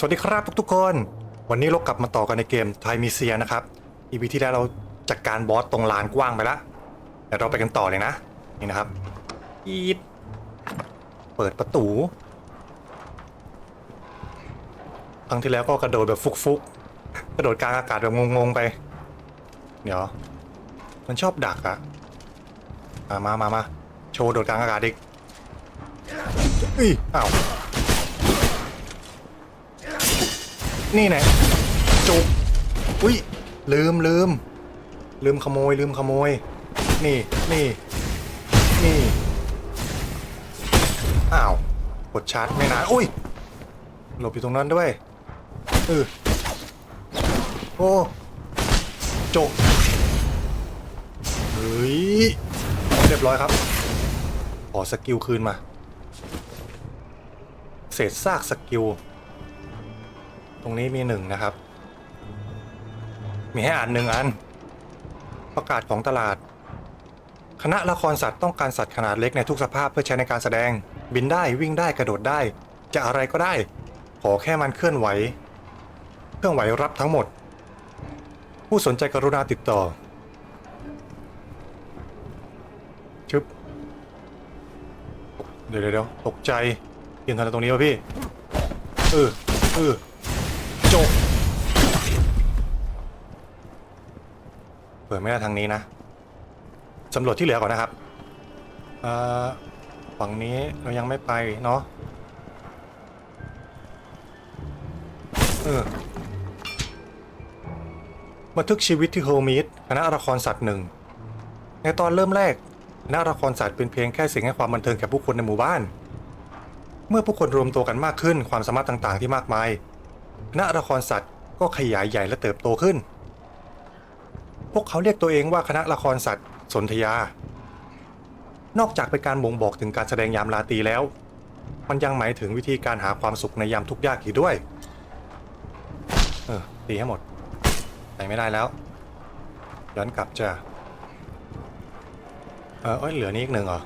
สวัสดีครับทุกๆคน วันนี้เรากลับมาต่อกันในเกมไทมิเซียนะครับอีพีที่แล้วเราจัดการบอสตรงลานกว้างไปแล้วเดี๋ยวเราไปกันต่อเลยนะ นี่นะครับอีดเปิดประตู ครั้งที่แล้วก็กระโดดแบบฟุกๆ กระโดดกลางอากาศแบบงงๆไป เดี๋ยว มันชอบดักอะมามามาโชว์โดดกลางอากาศอีกอุ้ยอ้าว นี่แน่จุกอุ้ยลืมลืม ลืมขโมย ลืมขโมย นี่นี่นี่อ้าวกดชาร์จไม่นานอุ้ยหลบอยู่ตรงนั้นด้วยเออโอ้จกเฮ้ยเรียบร้อยครับ ขอสกิลคืนมา เศษซากสกิล รงนี้มีหนึ่งนะครับ มีให้อ่านหนึ่งอัน ประกาศของตลาด คณะละครสัตว์ต้องการสัตว์ขนาดเล็กในทุกสภาพเพื่อใช้ในการแสดง บินได้วิ่งได้กระโดดได้ จะอะไรก็ได้ ขอแค่มันเคลื่อนไหว เครื่องไหวรับทั้งหมด ผู้สนใจกรุณาติดต่อชึบเดี๋ยวเดี๋ยวตกใจยืนทำอะไรตรงนี้วะพี่เออเออ จบเปิดไม่ได้ทางนี้นะสำรวจที่เหลือก่อนนะครับเอ่อฝั่งนี้เรายังไม่ไปเนาะเออบันทึกชีวิตที่โฮมิดคณะละครสัตว์หนึ่ง ในตอนเริ่มแรกคณะละครสัตว์เป็นเพียงแค่สิ่งให้ความบันเทิงแก่ผู้คนในหมู่บ้าน เมื่อผู้คนรวมตัวกันมากขึ้นความสามารถต่างๆ ที่มากมาย ณะละครสัตว์ก็ขยายใหญ่และเติบโตขึ้น พวกเขาเรียกตัวเองว่าคณะละครสัตว์สนธยา นอกจากเป็นการบ่งบอกถึงการแสดงยามราตรีแล้ว มันยังหมายถึงวิธีการหาความสุขในยามทุกข์ยากอีกด้วย เออตีให้หมดใส่ไม่ได้แล้ว ย้อนกลับจ้ะเออเอ้ยเหลือนี้อีกหนึ่งเหรอ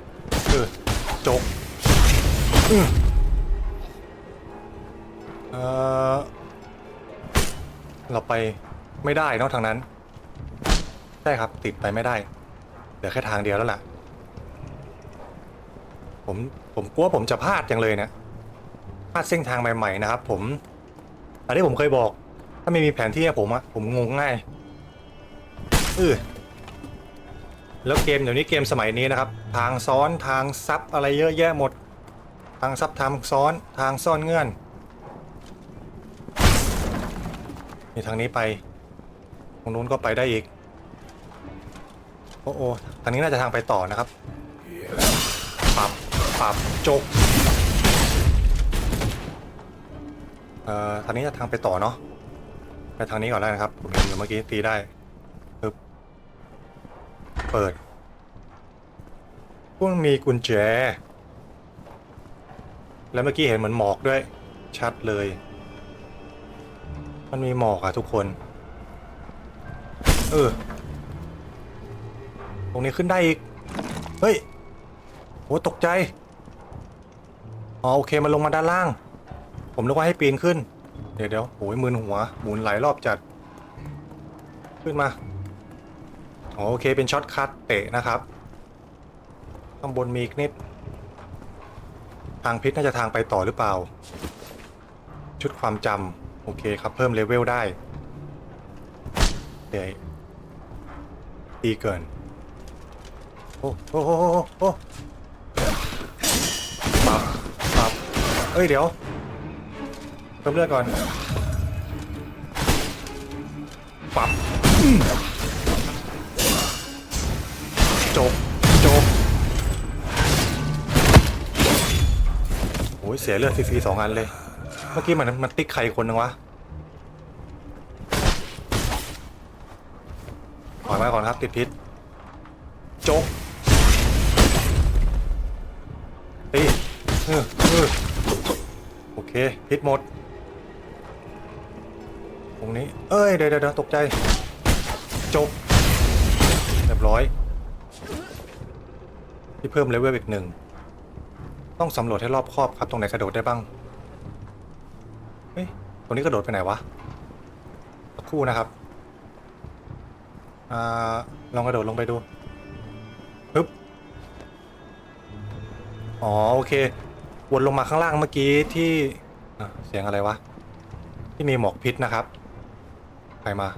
เออจกอืมเออ เราไปไม่ได้นอกทางนั้นใช่ครับ ติดไปไม่ได้เหลือแค่ทางเดียวแล้วล่ะ ผมผมกลัวผมจะพลาดจังเลยเนะพลาดเส้นทางใหม่ ๆ นะครับ ผมอันที่ผมเคยบอก ถ้าไม่มีแผนที่ให้ผมอะผมงงง่ายเออแล้วเกมเดี๋ยวนี้เกมสมัยนี้นะครับ ทางซ้อนทางซับอะไรเยอะแยะหมด ทางซับทางซ้อนทางซ่อนเงื่อน นี่ทางนี้ไป ตรงนู้นก็ไปได้อีก โอ้โอทางนี้น่าจะทางไปต่อนะครับ ปับ ปับ จก เอ่อ ทางนี้จะทางไปต่อเนาะ ไปทางนี้ก่อนแล้นะครับผมเห็นอยู่เมื่อกี้ตีได้ปึ๊บเปิดพวกมีกุญแจ แล้วเมื่อกี้เห็นเหมือนหมอกด้วย ชัดเลย มันมีหมอกอะทุกคน เออ ตรงนี้ขึ้นได้อีก เฮ้ย โห ตกใจ อ๋อ โอเค มันลงมาด้านล่าง ผมนึกว่าให้ปีนขึ้น เดี๋ยวเดี๋ยวโอ้ยมืนหัว หมุนหลายรอบจัด ขึ้นมา อ๋อ โอเค เป็นช็อตคัทเตะนะครับ ข้างบนมีอีกนิด ทางพิษน่าจะทางไปต่อหรือเปล่า ชุดความจำ โอเคครับ เพิ่มเลเวลได้เดี๋ยวดีเกิน โอ้โอ้โอ้โอ้โอ้ปับปับเอ้ย เดี๋ยวเพิ่มเลือดก่อนปับจบจบโอ้ยเสียเลือดฟรีๆสองอันเลย เมื่อกี้มันมันติ๊กใครคนนึงวะถอยมาก่อนครับติดพิษจกตีเออเออโอเค พิษหมด ตรงนี้ เอ้ย เดี๋ยวเดี๋ยวตกใจจกเรียบร้อย ที่เพิ่มเลเวลอีกหนึ่ง ต้องสำรวจให้รอบครอบครับ ตรงไหนกระโดดได้บ้าง เฮ้ยตรงนี้กระโดดไปไหนวะสักครู่นะครับอ่าลองกระโดดลงไปดูปึ๊บอ๋อโอเควนลงมาข้างล่างเมื่อกี้ที่เสียงอะไรวะ ที่มีหมอกพิษนะครับ ใครมา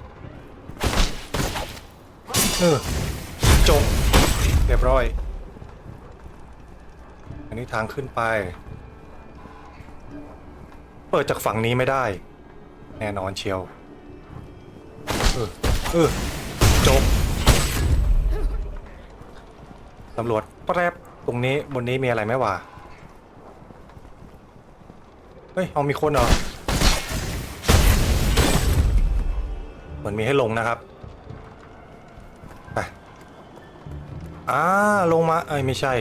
เออจบเรียบร้อย อันนี้ทางขึ้นไป เปิดจากฝั่งนี้ไม่ได้ แน่นอนเชียว เออ เออ จบ ตำรวจแป๊บตรงนี้บนนี้มีอะไรไหมวะ เฮ้ย เอามีคนเหรอ เหมือนมีให้ลงนะครับไปอ่าลงมา เอ้ย ไม่ใช่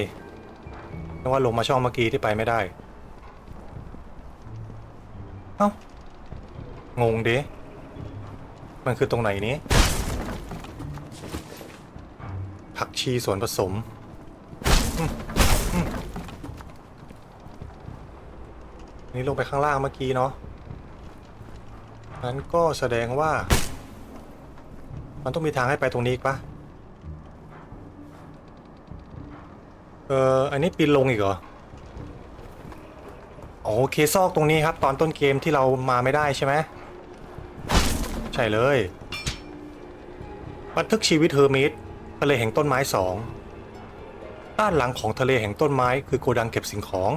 นึกว่าลงมาช่องเมื่อกี้ที่ไปไม่ได้ อ้างงดิมันคือตรงไหนนี้ ผักชีส่วนผสมนี่ลงไปข้างล่างเมื่อกี้เนาะนั้นก็แสดงว่า มันต้องมีทางให้ไปตรงนี้ปะเอออันนี้ปีนลงอีกเหรอ อเคซอกตรงนี้ครับ ตอนต้นเกมที่เรามาไม่ได้ใช่ไหมใช่เลยบันทึกชีวิตเฮอร์มิสทะเลแห่งต้นไม้สองด้านหลังของทะเลแห่งต้นไม้คือโกดังเก็บสิ่งของ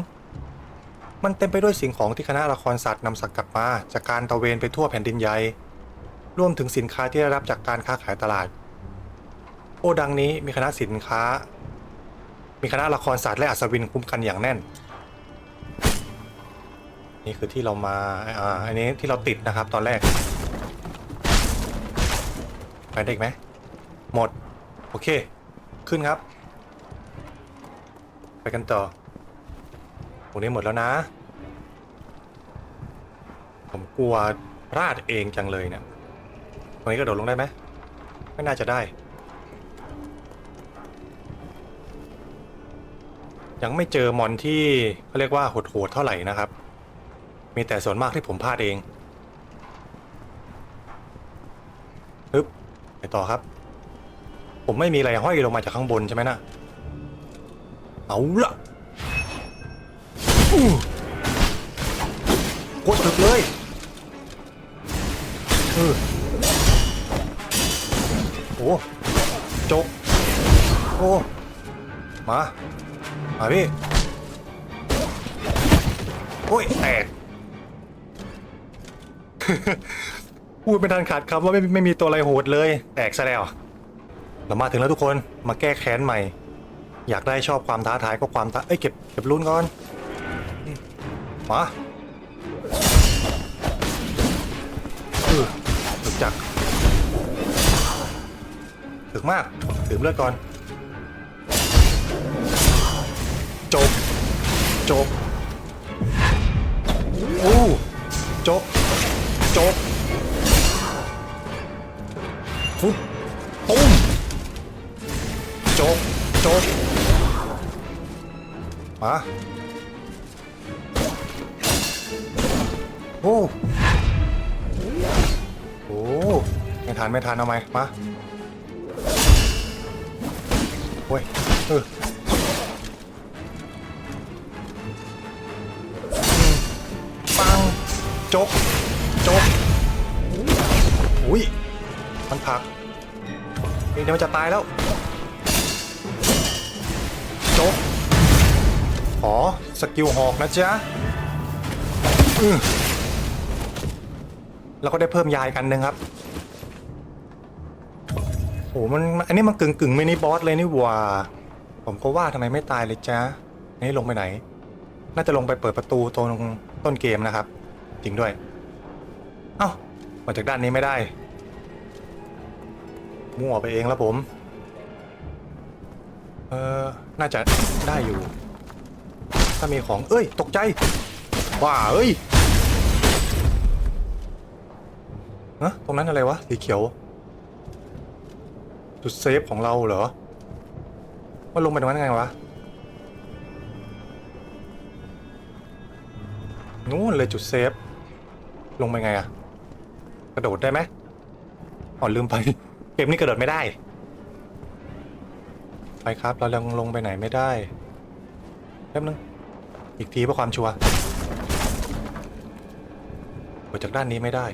มันเต็มไปด้วยสิ่งของที่คณะละครสัตว์นำสักกลับมา จากการตะเวนไปทั่วแผ่นดินใหญ่รวมถึงสินค้าที่ได้รับจากการค้าขายตลาดโกดังนี้มีคณะสินค้า มีคณะละครสัตว์และอัศวินคุ้มกันอย่างแน่น นี่คือที่เรามาอ่าอันนี้ที่เราติดนะครับตอนแรกไปได้อีกไหมหมด โอเค ขึ้นครับ ไปกันต่อตรงนี้หมดแล้วนะ ผมกลัวพลาดเองจังเลยเนี่ยตรงนี้กระโดดลงได้ไหมไม่น่าจะได้ ยังไม่เจอมอนที่เขาเรียกว่าโหดๆเท่าไหร่นะครับ มีแต่ส่วนมากที่ผมพลาดเองปึ๊บไปต่อครับ ผมไม่มีอะไรห้อยลงมาจากข้างบนใช่ไหมนะเอาละอู้กดถึกเลยเออโอ้จกโอ้มา มาพี่โอ้ยแตก พูดไม่ทันขาดคำว่าไม่ไม่มีตัวอะไรโหดเลย แตกซะแล้ว เรามาถึงแล้วทุกคนมาแก้แค้นใหม่ อยากได้ชอบความท้าทายก็ความท้าเอ้ยเก็บเก็บลุ้นก่อนมาเออถึกจักถึกมากดื่มเลือดก่อนจบจบโอ้จบ จบฟุบตุ้มจบจบมาโอ้โอ้ไม่ทันไม่ทันเอาไหมมาโอ้ยเออปังจบ จบอุ้ยมันผักนี่เดี๋ยวมันจะตายแล้วจบขอสกิลหอกนะจ๊ะแล้วก็ได้เพิ่มยายกันหนึ่งครับโอ้มันอันนี้มันกึ่งกึ่งมินิบอสเลยนี่หว่า ผมก็ว่าทำไมไม่ตายเลยจ๊ะนี่ลงไปไหน น่าจะลงไปเปิดประตูตรงต้นเกมนะครับ จริงด้วย เอ้า มาจากด้านนี้ไม่ได้ มั่วไปเองแล้วผม เออน่าจะได้อยู่ ถ้ามีของ เอ้ย ตกใจว้าเอ้ยฮะตรงนั้นอะไรวะ สีเขียว จุดเซฟของเราเหรอ ว่าลงไปตรงนั้นไงวะนู่นเลยจุดเซฟ ลงไปไงอะ กระโดดได้ไหมอ๋อลืมไป เกมนี้กระโดดไม่ได้ ไปครับ เรายังลงไปไหนไม่ได้แป๊บนึง อีกทีเพื่อความชัวร์เปิดจากด้านนี้ไม่ได้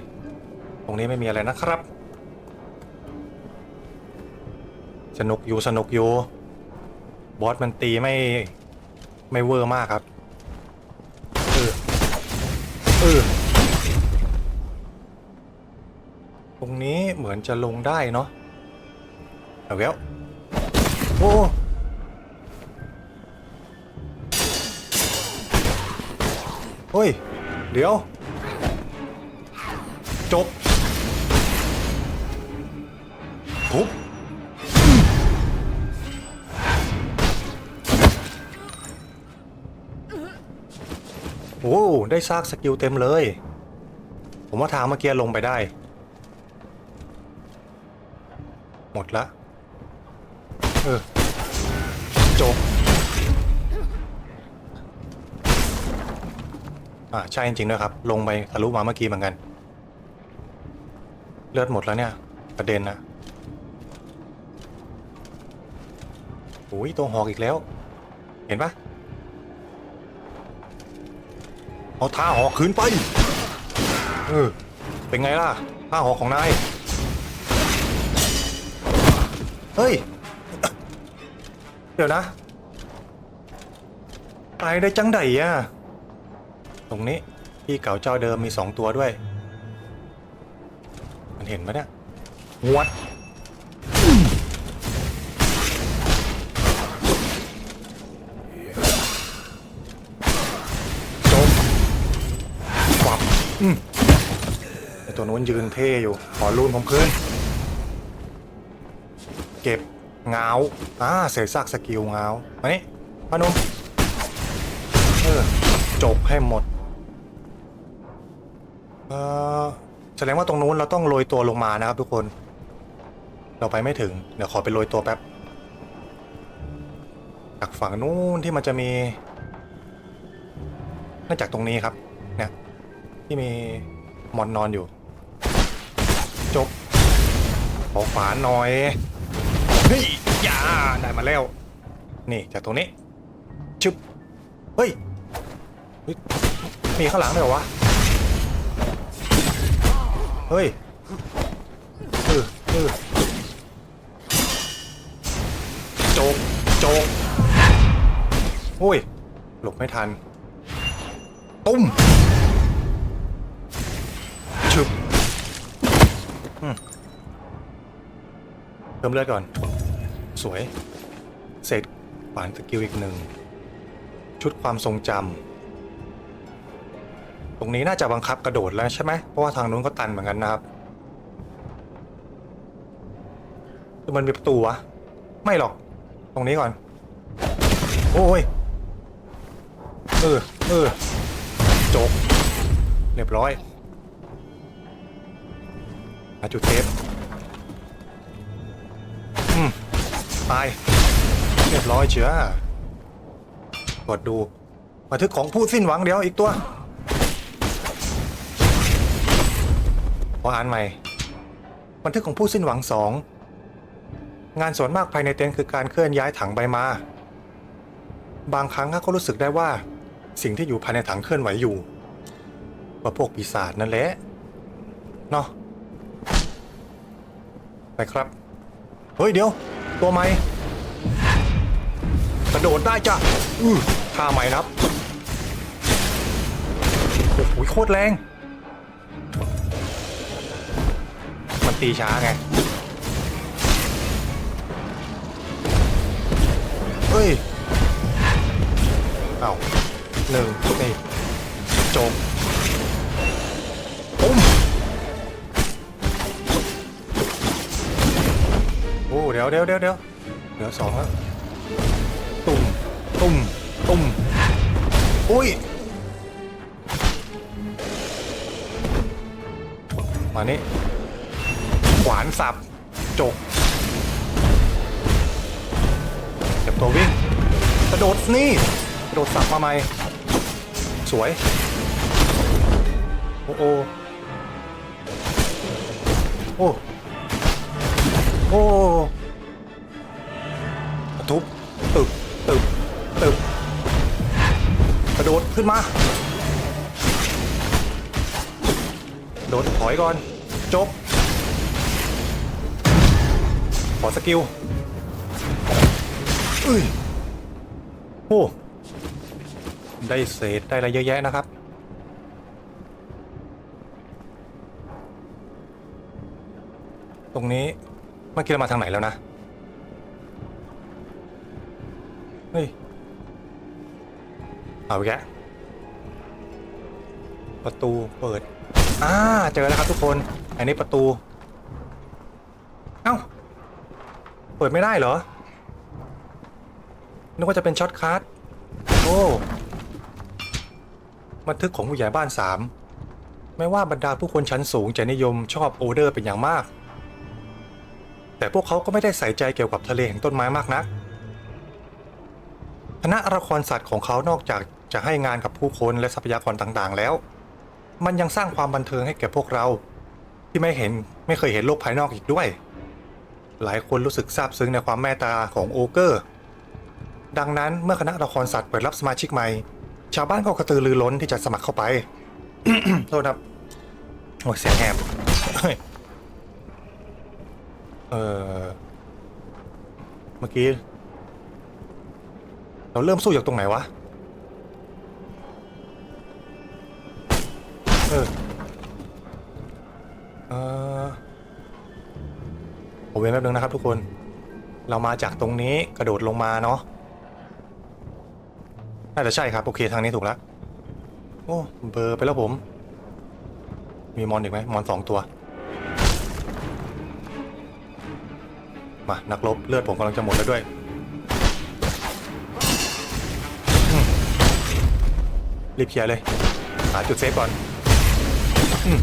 ตรงนี้ไม่มีอะไรนะครับ สนุกอยู่สนุกอยู่ บอสมันตีไม่ไม่เวอร์มากครับ เหมือนจะลงได้เนาะเอาแล้วโอ้เฮ้ย เดี๋ยว จบ ทุบโอ้ได้ซากสกิลเต็มเลย ผมว่าทางเมื่อกี้ลงไปได้ หม ดละ เออ จบ อ่าใช่จริงๆด้วยครับ ลงไปทะลุมาเมื่อกี้เหมือนกัน เลือดหมดแล้วเนี่ย ประเด็นนะโอ้ยตัวหอกอีกแล้ว เห็นปะเอาท่าหอกคืนไป เออ เป็นไงล่ะท่าหอกของนาย เฮ้ย เดี๋ยวนะ ตายได้จังไดอะ ตรงนี้พี่เก่าเจ้าเดิมมีสองตัวด้วย มันเห็นไหมเนี่ยงวดจมกวับอืมไอตัวนู้นยืนเท่อยู่ ขอลูนผมคืน เก็บเงาอ่าเศษซากสกิลเงามานี่พานุมเออจบให้หมดเออแสดงว่าตรงนู้นเราต้องโรยตัวลงมานะครับทุกคน เราไปไม่ถึง เดี๋ยวขอไปโรยตัวแป๊บจากฝั่งนู้นที่มันจะมีน่าจากตรงนี้ครับ เนี่ยที่มีมอนนอนอยู่ จบขอฝาหน่อย ฮ้ยอย่าได้มาแล้ว นี่จากตรงนี้ชึบเฮ้ยมีข้างหลังด้วยวะเฮ้ยเออเออโจกโจกโอ้ยหลบไม่ทัน ตุ้มชึบอืมเพิ่มเลือดก่อน สวย เสร็จขวานสกิลอีกหนึ่ง ชุดความทรงจำ ตรงนี้น่าจะบังคับกระโดดแล้วใช่ไหม เพราะว่าทางนู้นก็ตันเหมือนกันนะครับมันมีประตูวะ ไม่หรอก ตรงนี้ก่อน โอ้ย เออ เออ จบ เรียบร้อยหาจุดเทป ตายเรียบร้อยเชื้อกดดูบันทึกของผู้สิ้นหวังเดี๋ยวอีกตัวขออ่านใหม่ บันทึกของผู้สิ้นหวังสองงานส่วนมากภายในเต็นท์คือการเคลื่อนย้ายถังใบมา บางครั้งข้าก็รู้สึกได้ว่า สิ่งที่อยู่ภายในถังเคลื่อนไหวอยู่ว่าพวกปีศาจนั่นแหละเนาะไปครับ เฮ้ยเดี๋ยว ตัวใหม่กระโดดได้จ้ะอือท่าใหม่นะครับ โอ้โหโคตรแรง มันตีช้าไง เฮ้ย เอาหนึ่งนี่จบ ดี๋ยวเดี๋ยวเดี๋ยวเดี๋ยวเหลือสองแล้วตุ่มตุ่มตุ่มอุ้ยมานี่ขวานสับจกเก็บตัววิ่งกระโดดนี่กระโดดสับมาใหม่สวย โอ้โอโอ้โอ้ ตึบตึบตึบกระโดดขึ้นมา โดดถอยก่อน จบ ขอสกิลอุ้ยโอ้ได้เศษได้อะไรเยอะแยะนะครับตรงนี้เมื่อกี้เรามาทางไหนแล้วนะ เฮ้ย เอาอีกแกประตูเปิด อ่า เจอแล้วครับทุกคน อันนี้ประตู เอ้า เปิดไม่ได้เหรอ นึกว่าจะเป็นช็อตคัทโอ้บันทึกของผู้ใหญ่บ้านสามไม่ว่าบรรดาผู้คนชั้นสูงจะนิยมชอบโอเดอร์เป็นอย่างมาก แต่พวกเขาก็ไม่ได้ใส่ใจเกี่ยวกับทะเลแห่งต้นไม้มากนัก คณะละครสัตว์ของเขานอกจากจะให้งานกับผู้คนและทรัพยากรต่างๆ แล้ว มันยังสร้างความบันเทิงให้แก่พวกเรา ที่ไม่เห็นไม่เคยเห็นโลกภายนอกอีกด้วย หลายคนรู้สึกซาบซึ้งในความแม่ตาของโอเกอร์ ดังนั้นเมื่อคณะละครสัตว์เปิดรับสมาชิกใหม่ ชาวบ้านก็กระตือรือร้นที่จะสมัครเข้าไปโทษครับโอ้ยเสียงแหบเฮ้ยเออเมื่อกี้ เราเริ่มสู้จากตรงไหนวะ เออ เออผมเว้นแป๊บนึงนะครับทุกคน เรามาจากตรงนี้กระโดดลงมาเนาะ น่าจะใช่ครับ โอเคทางนี้ถูกแล้ว โอ้เบอร์ไปแล้วผม มีมอนอีกไหมมอนสองตัว มา นักรบเลือดผมกำลังจะหมดแล้วด้วย รีบเคลียร์เลย หาจุดเซฟก่อนอืม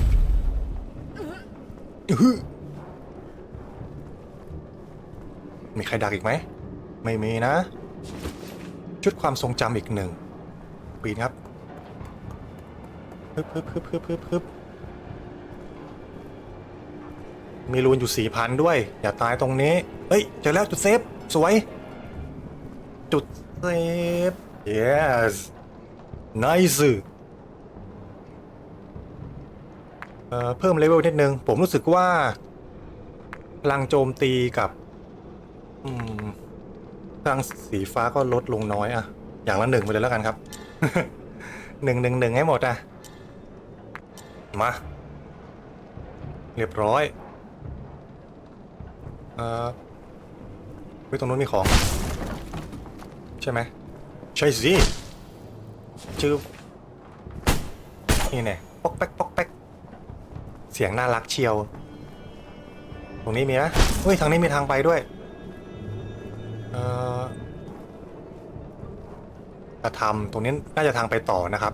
อื้อมีใครดักอีกไหม ไม่มีนะ ชุดความทรงจำอีกหนึ่ง ปีนครับฮึบฮึบฮึบฮึบฮึบฮึบมีรูนอยู่สี่พันด้วย อย่าตายตรงนี้ เฮ้ย เจอแล้วจุดเซฟ สวย จุดเซฟ yes nice เอ่อเพิ่มเลเวลนิดนึง ผมรู้สึกว่า พลังโจมตีกับอืมพลังสีฟ้าก็ลดลงน้อยอะอย่างละหนึ่งไปเลยแล้วกันครับ หนึ่งหนึ่งหนึ่งให้หมดอะมา เรียบร้อย เอ่อเฮ้ตรงนู้นมีของ ใช่ไหมใช่สิ ชื่อนี่แน่ปอกแป๊กปอกแป๊กเสียงน่ารักเชียว ตรงนี้มีนะเฮ้ยทางนี้มีทางไปด้วย เอ่อกระทำตรงนี้น่าจะทางไปต่อนะครับ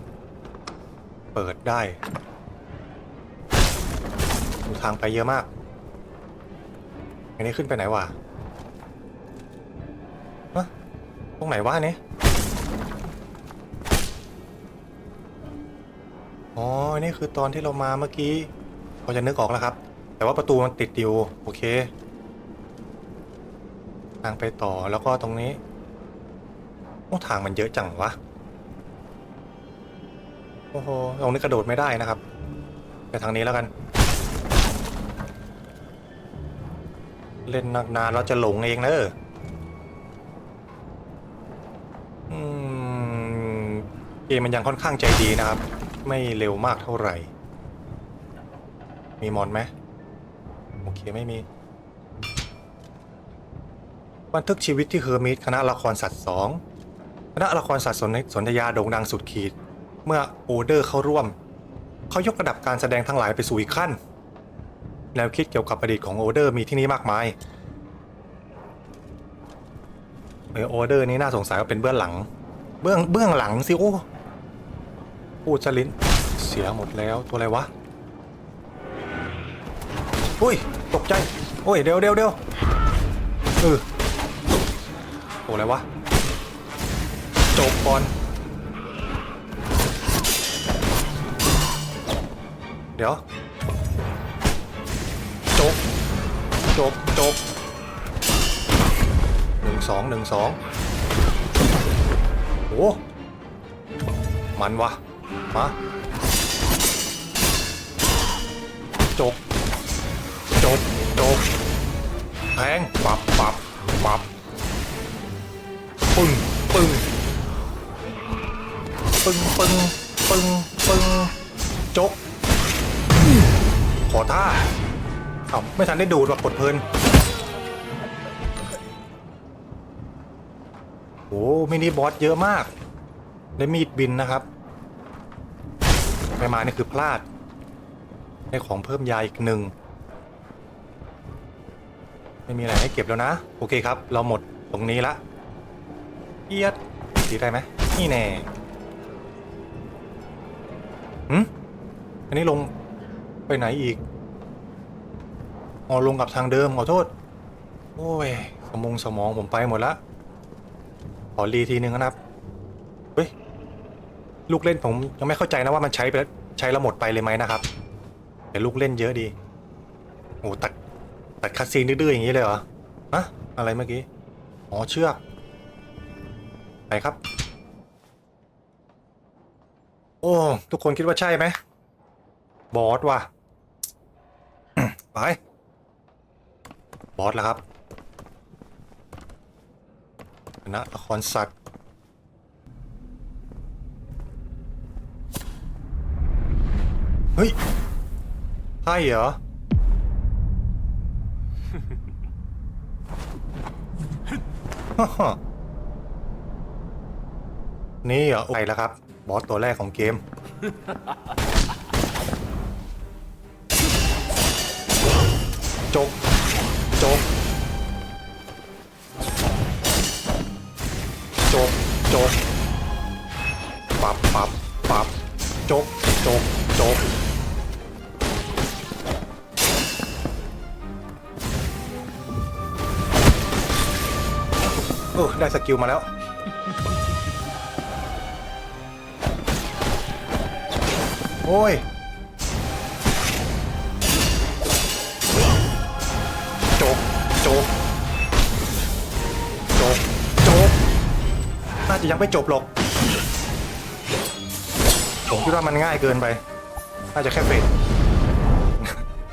เปิดได้ดูทางไปเยอะมาก อันนี้ขึ้นไปไหนวะฮะตรงไหนวะอันนี้ อันนี้คือตอนที่เรามาเมื่อกี้พอจะนึกออกแล้วครับ แต่ว่าประตูมันติดอยู่โอเคทางไปต่อแล้วก็ตรงนี้โอ้ทางมันเยอะจังวะโอ้โหตรงนี้กระโดดไม่ได้นะครับไปทางนี้แล้วกัน เล่นนานๆเราจะหลงเองเนอะอืมเกมมันยังค่อนข้างใจดีนะครับ ไม่เร็วมากเท่าไหร่ มีมอนไหมโอเค ไม่มี บันทึกชีวิตที่เฮอร์มิตคณะละครสัตว์สองคณะละครสัตว์สนสนธยาโด่งดังสุดขีด เมื่อโอเดอร์เข้าร่วม เขายกระดับการแสดงทั้งหลายไปสู่อีกขั้น แนวคิดเกี่ยวกับอดีตของโอเดอร์มีที่นี่มากมายเออโอเดอร์นี้น่าสงสัยว่าเป็นเบื้องหลัง เบื้องเบื้องหลังสิโอ้ พูดชลินเสียหมดแล้วตัวอะไรวะ อุ้ย ตกใจ โอ้ยเดี๋ยวเดี๋ยวเดี๋ยวเออโอ้อะไรวะ จบก่อน เดี๋ยว จบ จบ จบหนึ่งสองหนึ่งสองโอ้มันวะ มาจบจบจบแทงปับปับปับปึ้งปึ้งปึ้งปึ้งปึ้งปึ้งจกขอท่าเอาไม่ทันได้ดูดว่ากดเพลินโอ้มินิบอสเยอะมากได้มีดบินนะครับ ไม่มานี่คือพลาดได้ของเพิ่มยาอีกหนึ่งไม่มีอะไรให้เก็บแล้วนะ โอเคครับ เราหมดตรงนี้ละเอียดตีได้ไหมนี่แน่หืมอันนี้ลงไปไหนอีกอ๋อลงกับทางเดิมขอโทษ โอ้ยสมองสมองผมไปหมดละขอรีทีนึงนะครับ ลูกเล่นผมยังไม่เข้าใจนะว่ามันใช้ไปใช้แล้วหมดไปเลยไหมนะครับ แต่ลูกเล่นเยอะดีโอ้ตัดตัดคัดซีนดื้อๆอย่างนี้เลยเหรอฮะอะไรเมื่อกี้อ๋อเชือกไหนครับ โอ้ทุกคนคิดว่าใช่ไหมบอสว่ะไปบอสแล้วครับคณะละครสัตว์ เฮ้ยใช่เหรอ นี่เหรอไปแล้วครับ บอสตัวแรกของเกมจกจกจกจกปับปับปับจกจกจก เออได้สกิลมาแล้ว โอ้ยจกจกจบจบน่าจะยังไม่จบหรอก ผมคิดว่ามันง่ายเกินไป น่าจะแค่เฟส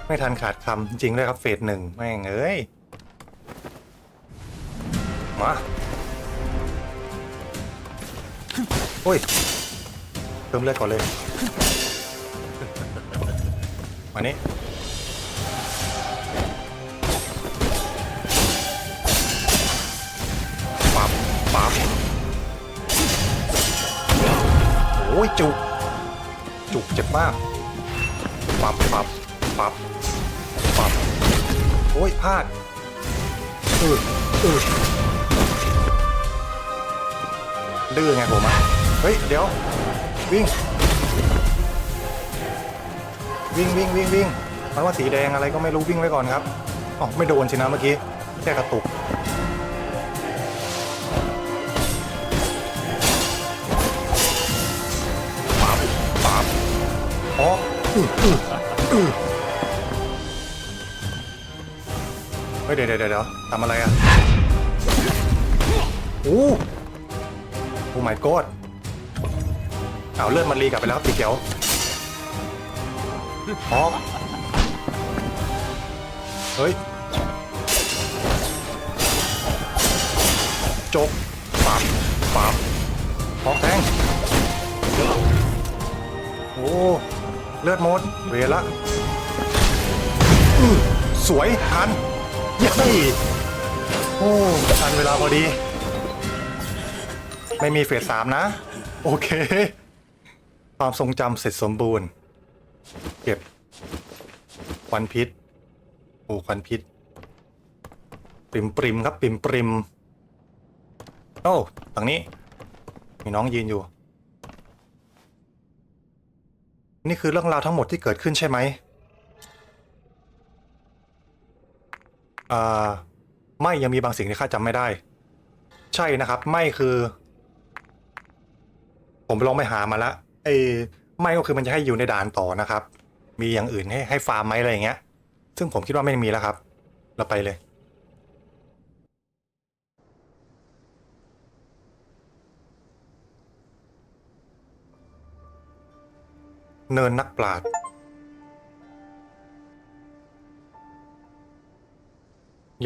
ไม่ทันขาดคำจริงเลยครับเฟสหนึ่งแม่งเอ้ย มาโอ้ยเติมเลือดก่อนเลย มานี่ปับปับโอ้ยจุก จุกเจ็บมากปับปับปับปับโอ้ยพลาดอืดอืด ดื้อไงผมอะเฮ้ย เดี๋ยว วิ่ง วิ่งวิ่งวิ่งวิ่งมันว่าสีแดงอะไรก็ไม่รู้วิ่งไว้ก่อนครับอ๋อไม่โดนสินะเมื่อกี้แค่กระตุกปั๊บปั๊บอ๋อเฮ้ยเดี๋ยวเดี๋ยวเดี๋ยวทำอะไรอะโอ้ โอ้ my god เอาเลื่อนมันรีกลับไปแล้วครับสีเขียวอ๋อเฮ้ยจกปั๊บปั๊บออกแทง โอ้ เลือดหมด เวละสวยทันยัยโอ้ทันเวลาพอดี ไม่มีเฟสสามนะ โอเค ความทรงจำเสร็จสมบูรณ์ เก็บควันพิษโอ้ควันพิษ ปริมปริมครับปริมปริมโอ้ทางนี้ มีน้องยืนอยู่ นี่คือเรื่องราวทั้งหมดที่เกิดขึ้นใช่ไหมอ่าไม่ยังมีบางสิ่งที่ข้าจำไม่ได้ ใช่นะครับ ไม่คือ ผมลองไปหามาแล้วไอ้ไม่ก็คือมันจะให้อยู่ในด่านต่อนะครับ มีอย่างอื่นให้ให้ฟาร์มไหมอะไรอย่างเงี้ย ซึ่งผมคิดว่าไม่มีแล้วครับ เราไปเลยเนินนักปราด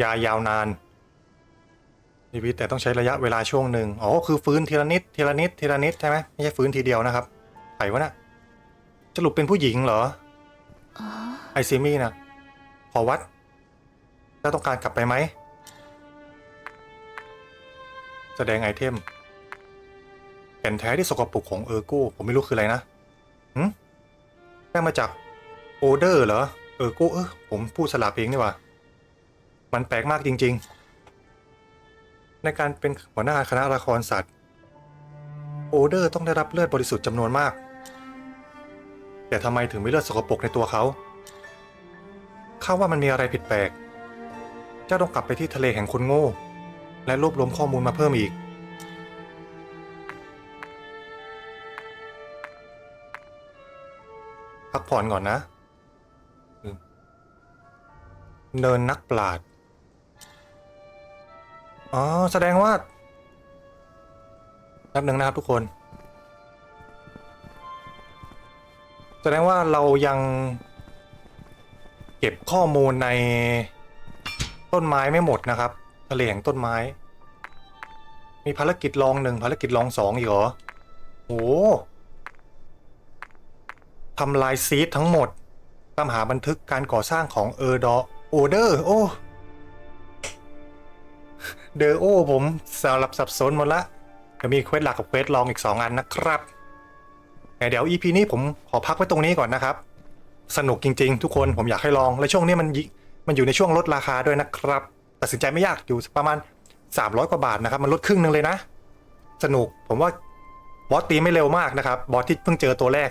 ยายาวนาน ชีวิตแต่ต้องใช้ระยะเวลาช่วงหนึ่งอ๋อคือฟื้นทีละนิดทีละนิดทีละนิดใช่ไหมไม่ใช่ฟื้นทีเดียวนะครับใครวะน่ะสรุปเป็นผู้หญิงเหรออ๋อไอซิมี่นะขอวัดเจ้าต้องการกลับไปไหม แสดงไอเทมแก่นแท้ที่สกปรกของเออร์โก้ผมไม่รู้คืออะไรนะหืมได้มาจากโอเดอร์เหรอเออร์โก้เออผมพูดสลับเองนี่หว่า มันแปลกมากจริง ๆ ในการเป็นหัวหน้าคณะละครสัตว์ โอเดอร์ต้องได้รับเลือดบริสุทธิ์จำนวนมาก แต่ทำไมถึงไม่เลือดสกปรกในตัวเขาข้าว่ามันมีอะไรผิดแปลก เจ้าต้องกลับไปที่ทะเลแห่งคนโง่ และรวบรวมข้อมูลมาเพิ่มอีก พักผ่อนก่อนนะ เนินนักปราด อ๋อ แสดงว่าแป๊บหนึ่งนะครับทุกคน แสดงว่าเรายังเก็บข้อมูลในต้นไม้ไม่หมดนะครับทะเลแห่งต้นไม้ มีภารกิจลองหนึ่งภารกิจลองสองอีกเหรอโหทำลายซีดทั้งหมดตามหาบันทึกการก่อสร้างของเออร์ดอโอเดอร์ โอ้ เดอโอผมสลับสับสนหมดละจะมีเควสหลักกับเควสลองอีก 2 อันนะครับเดี๋ยว EP นี้ผมขอพักไว้ตรงนี้ก่อนนะครับ สนุกจริง ๆ ทุกคนผมอยากให้ลอง และช่วงนี้มันมันอยู่ในช่วงลดราคาด้วยนะครับตัดสินใจไม่ยากอยู่ประมาณ 300 กว่าบาทนะครับ มันลดครึ่งหนึ่งเลยนะ สนุกผมว่าบอสตีไม่เร็วมากนะครับบอสที่เพิ่งเจอตัวแรก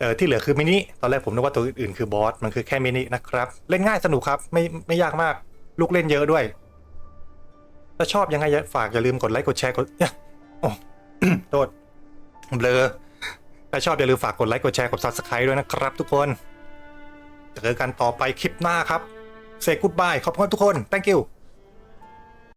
เออที่เหลือคือมินิตอนแรกผมนึกว่าตัวอื่นๆคือบอสมันคือแค่มินินะครับ เล่นง่ายสนุกครับไม่ไม่ยากมาก ลูกเล่นเยอะด้วย ถ้าชอบยังไงย่าฝากอย่าลืมกดไลค์กดแชร์กดโอ้โทษเบลอถ้าชอบอย่าลืมฝากกดไลค์กดแชร์กดซับสไคร b e ด้วยนะครับ ทุกคนเจอกันต่อไปคลิปหน้าครับเซกุดบายขอบคุณทุกคน thank you